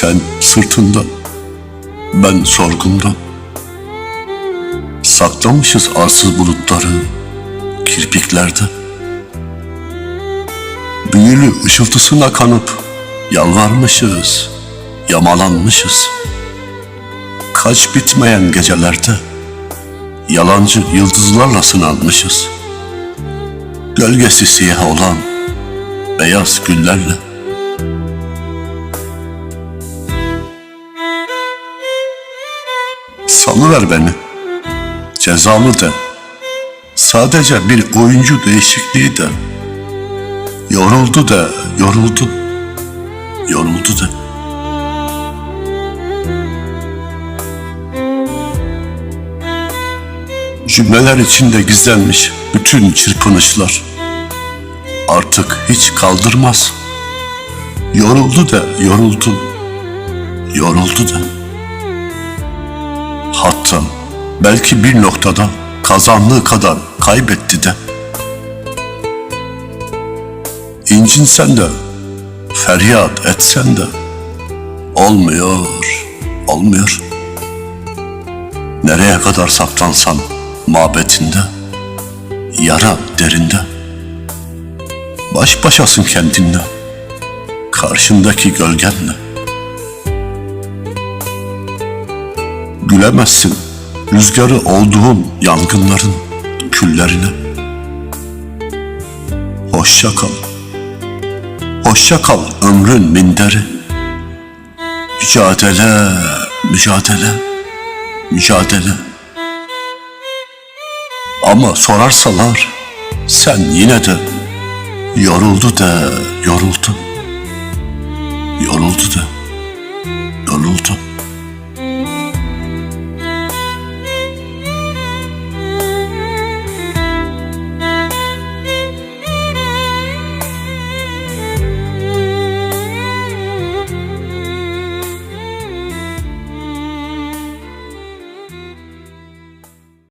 Sen sırtında, ben sorgumda. Saklamışız arsız bulutları kirpiklerde. Büyülü ışıltısına kanıp yalvarmışız, yamalanmışız. Kaç bitmeyen gecelerde yalancı yıldızlarla sınanmışız. Gölgesi siyah olan beyaz güllerle. Salıver beni. Cezalı de. Sadece bir oyuncu değişikliği de. Yoruldu de, yoruldu. Yoruldu de. Cümleler içinde gizlenmiş bütün çırpınışlar. Artık hiç kaldırmaz. Yoruldu de, yoruldu. Yoruldu de. Hatta belki bir noktada kazandığı kadar kaybetti de. İncinsen de, feryat etsen de olmuyor, olmuyor. Nereye kadar saklansan mabetinde, yara derinde. Baş başasın kendinle, karşındaki gölgenle. Gülemezsin rüzgarı olduğun yangınların küllerine. Hoşça kal. Hoşça kal ömrün minderi. Mücadele, mücadele, mücadele. Ama sorarsalar sen yine de yoruldu de yoruldu. Yoruldu de.